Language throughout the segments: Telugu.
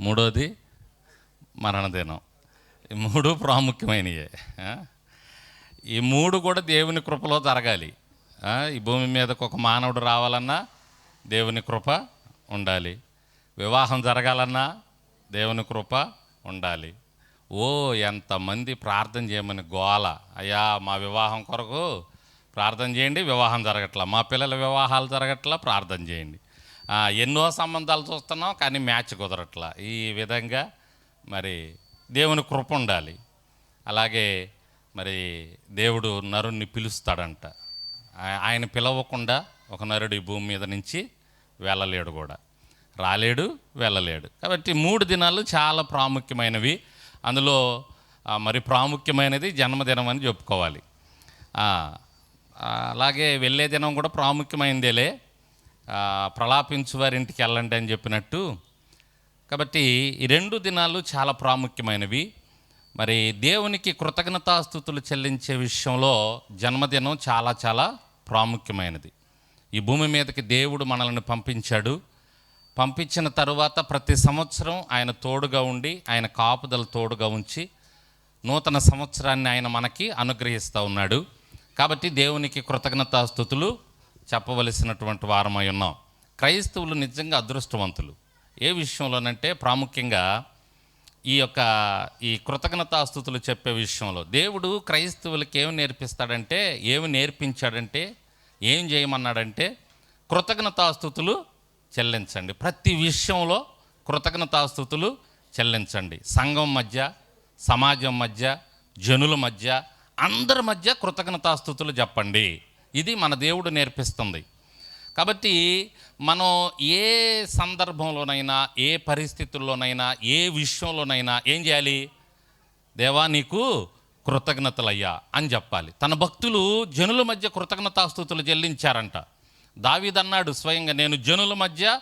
మూడోది మరణదినం. ఈ మూడు ప్రాముఖ్యమైనయే. ఈ మూడు కూడా దేవుని కృపలో జరగాలి. ఈ భూమి మీదకు ఒక మానవుడు రావాలన్నా దేవుని కృప ఉండాలి. వివాహం జరగాలన్నా దేవుని కృప ఉండాలి. ఓ ఎంతమంది ప్రార్థన చేయమని గోల. అయ్యా మా వివాహం కొరకు ప్రార్థన చేయండి వివాహం జరగట్లా. మా పిల్లల వివాహాలు జరగట్లా ప్రార్థన చేయండి. ఎన్నో సంబంధాలు చూస్తున్నాం కానీ మ్యాచ్ కుదరట్లా. ఈ విధంగా మరి దేవుని కృప ఉండాలి. అలాగే మరి దేవుడు నరుణ్ణి పిలుస్తాడంట. ఆయన పిలవకుండా ఒక నరుడు ఈ భూమి మీద నుంచి వెళ్ళలేడు కూడా. రాలేడు వెళ్ళలేడు. కాబట్టి మూడు దినాలు చాలా ప్రాముఖ్యమైనవి. అందులో మరి ప్రాముఖ్యమైనది జన్మదినం అని చెప్పుకోవాలి. అలాగే వెళ్ళే దినం కూడా ప్రాముఖ్యమైనదేలే ప్రలాపించు వారింటికి వెళ్ళండి అని చెప్పినట్టు. కాబట్టి ఈ రెండు దినాలు చాలా ప్రాముఖ్యమైనవి. మరి దేవునికి కృతజ్ఞతాస్థుతులు చెల్లించే విషయంలో జన్మదినం చాలా చాలా ప్రాముఖ్యమైనది. ఈ భూమి మీదకి దేవుడు మనల్ని పంపించాడు. పంపించిన తరువాత ప్రతి సంవత్సరం ఆయన తోడుగా ఉండి ఆయన కాపుదల తోడుగా ఉంచి నూతన సంవత్సరాన్ని ఆయన మనకి అనుగ్రహిస్తూ ఉన్నాడు. కాబట్టి దేవునికి కృతజ్ఞతాస్థుతులు. చెప్పవలసినటువంటి వారమై ఉన్నాం. క్రైస్తవులు నిజంగా అదృష్టవంతులు. ఏ విషయంలోనంటే ప్రాముఖ్యంగా ఈ యొక్క ఈ కృతజ్ఞతాస్థుతులు చెప్పే విషయంలో. దేవుడు క్రైస్తవులకి ఏమి నేర్పిస్తాడంటే ఏమి నేర్పించాడంటే ఏం చేయమన్నాడంటే కృతజ్ఞతాస్థుతులు చెల్లించండి. ప్రతి విషయంలో కృతజ్ఞతాస్థుతులు చెల్లించండి. సంఘం మధ్య సమాజం మధ్య జనుల మధ్య అందరి మధ్య కృతజ్ఞతాస్థుతులు చెప్పండి ఇది మన దేవుడు నేర్పిస్తుంది. కాబట్టి మనం ఏ సందర్భంలోనైనా ఏ పరిస్థితుల్లోనైనా ఏ విషయంలోనైనా ఏం చేయాలి? దేవా నీకు కృతజ్ఞతలయ్యా అని చెప్పాలి. తన భక్తులు జనుల మధ్య కృతజ్ఞతాస్థుతులు చెల్లించారంట. దావీదన్నాడు స్వయంగా నేను జనుల మధ్య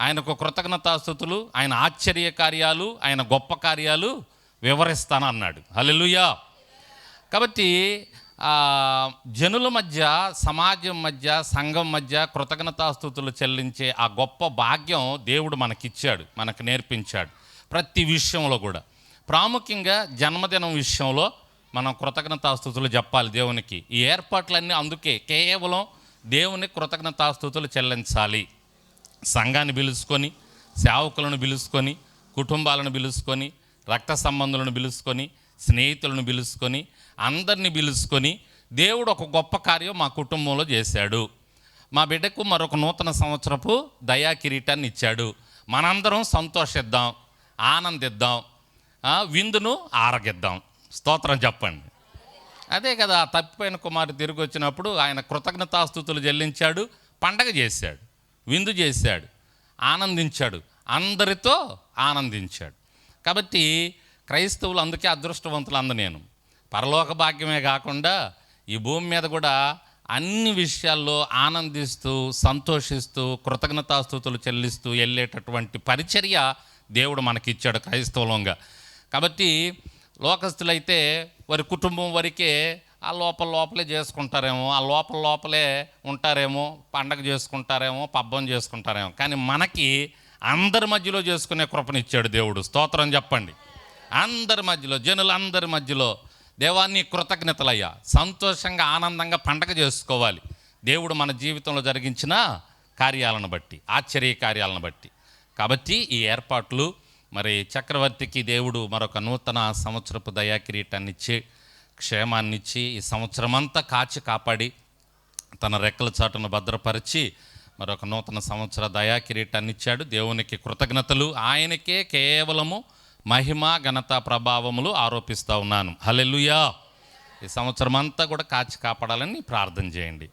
ఆయనకు కృతజ్ఞతాస్థుతులు ఆయన ఆశ్చర్య కార్యాలు ఆయన గొప్ప కార్యాలు వివరిస్తాను అన్నాడు కాబట్టి జనుల మధ్య సమాజం మధ్య సంఘం మధ్య కృతజ్ఞతాస్థుతులు చెల్లించే ఆ గొప్ప భాగ్యం దేవుడు మనకిచ్చాడు మనకు నేర్పించాడు ప్రతి విషయంలో కూడా. ప్రాముఖ్యంగా జన్మదినం విషయంలో మనం కృతజ్ఞతాస్థుతులు చెప్పాలి దేవునికి. ఈ ఏర్పాట్లన్నీ అందుకే కేవలం దేవుని కృతజ్ఞతాస్థుతులు చెల్లించాలి. సంఘాన్ని పిలుచుకొని సేవకులను పిలుచుకొని కుటుంబాలను పిలుచుకొని రక్త సంబంధులను పిలుచుకొని స్నేహితులను పిలుచుకొని అందరిని పిలుచుకొని దేవుడు ఒక గొప్ప కార్యం మా కుటుంబంలో చేశాడు. మా బిడ్డకు మరొక నూతన సంవత్సరపు దయా కిరీటాన్ని ఇచ్చాడు. మనందరం సంతోషిద్దాం ఆనందిద్దాం విందును ఆరగిద్దాం. స్తోత్రం చెప్పండి. అదే కదా తప్పిపోయిన కుమారు తిరిగి వచ్చినప్పుడు ఆయన కృతజ్ఞతాస్థుతులు చెల్లించాడు పండగ చేశాడు విందు చేశాడు ఆనందించాడు అందరితో ఆనందించాడు. కాబట్టి క్రైస్తవులు అందుకే అదృష్టవంతులు అంద నేను. పరలోక భాగ్యమే కాకుండా ఈ భూమి మీద కూడా అన్ని విషయాల్లో ఆనందిస్తూ సంతోషిస్తూ కృతజ్ఞతాస్థుతులు చెల్లిస్తూ వెళ్ళేటటువంటి పరిచర్య దేవుడు మనకిచ్చాడు క్రైస్తవులంగా. కాబట్టి లోకస్తులైతే వారి కుటుంబం వరకే ఆ లోపల లోపలే చేసుకుంటారేమో ఆ లోపల లోపలే ఉంటారేమో పండగ చేసుకుంటారేమో పబ్బం చేసుకుంటారేమో. కానీ మనకి అందరి మధ్యలో చేసుకునే కృపనిచ్చాడు దేవుడు. స్తోత్రం చెప్పండి. అందరి మధ్యలో జనులందరి మధ్యలో దేవాన్ని కృతజ్ఞతలయ్యా. సంతోషంగా ఆనందంగా పండగ చేసుకోవాలి. దేవుడు మన జీవితంలో జరిగించిన కార్యాలను బట్టి ఆశ్చర్య కార్యాలను బట్టి. కాబట్టి ఈ ఏర్పాట్లు మరి చక్రవర్తికి దేవుడు మరొక నూతన సంవత్సరపు దయా కిరీటాన్ని ఇచ్చి క్షేమాన్నిచ్చి ఈ సంవత్సరమంతా కాచి కాపాడి తన రెక్కల చాటును భద్రపరిచి మరొక నూతన సంవత్సర దయా ఇచ్చాడు దేవునికి కృతజ్ఞతలు. ఆయనకే కేవలము మహిమ ఘనత ప్రభావములు ఆరోపిస్తూ ఉన్నాను. హల్లెలూయా. ఈ సంవత్సరం అంతా కూడా కాచి కాపాడాలని ప్రార్థన చేయండి.